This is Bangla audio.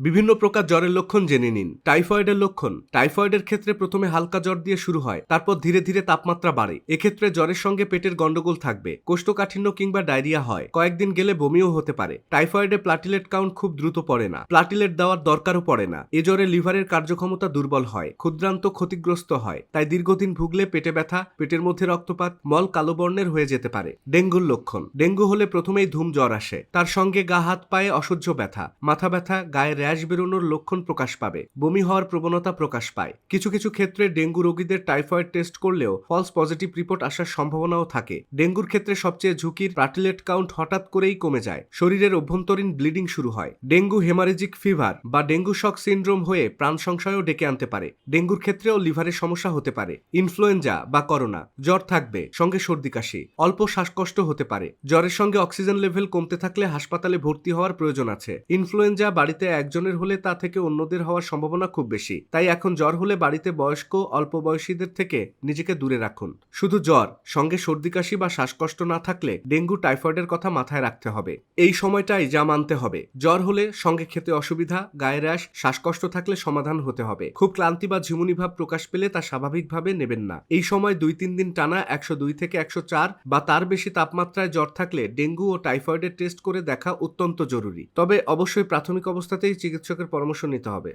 বিভিন্ন প্রকার জ্বরের লক্ষণ জেনে নিন। টাইফয়েডের লক্ষণ। টাইফয়েডের ক্ষেত্রে প্রথমে হালকা জ্বর দিয়ে শুরু হয়, তারপর ধীরে ধীরে তাপমাত্রা বাড়ে। এক্ষেত্রে জ্বরের সঙ্গে পেটের গন্ডগোল থাকবে, কোষ্ঠকাঠিন্য কিংবা ডায়রিয়া হয়। কয়েকদিন গেলে বমিও হতে পারে। টাইফয়েডে প্লাটিলেট কাউন্ট খুব দ্রুত পড়ে না। প্লাটিলেট দেওয়ার দরকারও পড়ে না। এ জ্বরে লিভারের কার্যক্ষমতা দুর্বল হয়, ক্ষুদ্রান্ত ক্ষতিগ্রস্ত হয়, তাই দীর্ঘদিন ভুগলে পেটে ব্যথা, পেটের মধ্যে রক্তপাত, মল কালো বর্ণের হয়ে যেতে পারে। ডেঙ্গুর লক্ষণ। ডেঙ্গু হলে প্রথমেই ধুম জ্বর আসে। তার সঙ্গে গা, হাত, পায়ে অসহ্য ব্যথা, মাথা ব্যথা, গায়ে বেরোনোর লক্ষণ প্রকাশ পাবে। বমি হওয়ার প্রবণতা প্রকাশ পায়। কিছু কিছু ক্ষেত্রে ডেঙ্গু রোগীদের টাইফয়েড টেস্ট করলেও ফলস পজিটিভ রিপোর্ট আসার সম্ভাবনাও থাকে। ডেঙ্গুর ক্ষেত্রে সবচেয়ে ঝুঁকির প্লাটিলেট কাউন্ট হঠাৎ করেই কমে যায়। শরীরের অভ্যন্তরীণ ব্লিডিং শুরু হয়। ডেঙ্গু হেমারেজিক ফিভার বা ডেঙ্গু শক সিনড্রোম হয়ে প্রাণ সংশয়ও ডেকে আনতে পারে। ডেঙ্গুর ক্ষেত্রেও লিভারের সমস্যা হতে পারে। ইনফ্লুয়েঞ্জা বা করোনা, জ্বর থাকবে, সঙ্গে সর্দি কাশি, অল্প শ্বাসকষ্ট হতে পারে। জ্বরের সঙ্গে অক্সিজেন লেভেল কমতে থাকলে হাসপাতালে ভর্তি হওয়ার প্রয়োজন আছে। ইনফ্লুয়েঞ্জা বাড়িতে একজনের হলে তা থেকে অন্যদের হওয়ার সম্ভাবনা খুব বেশি। তাই এখন জ্বর হলে বাড়িতে বয়স্ক, অল্প বয়সীদের থেকে নিজেকে দূরে রাখুন। শুধু জ্বর, সঙ্গে সর্দি কাশি বা শ্বাসকষ্ট না থাকলে ডেঙ্গু টাইফয়েডের কথা মাথায় রাখতে হবে। এই সময়টাই যা মানতে হবে। জ্বর হলে সঙ্গে খেতে অসুবিধা, গায়ে র্যাশ, শ্বাসকষ্ট থাকলে সমাধান হতে হবে। খুব ক্লান্তি বা ঝিমুনি ভাব প্রকাশ পেলে তা স্বাভাবিকভাবে নেবেন না। এই সময় দুই তিন দিন টানা একশো দুই থেকে একশো চার বা তার বেশি তাপমাত্রায় জ্বর থাকলে ডেঙ্গু ও টাইফয়েডের টেস্ট করে দেখা অত্যন্ত জরুরি। তবে অবশ্যই প্রাথমিক অবস্থাতেই চিকিৎসকের পরামর্শ নিতে হবে।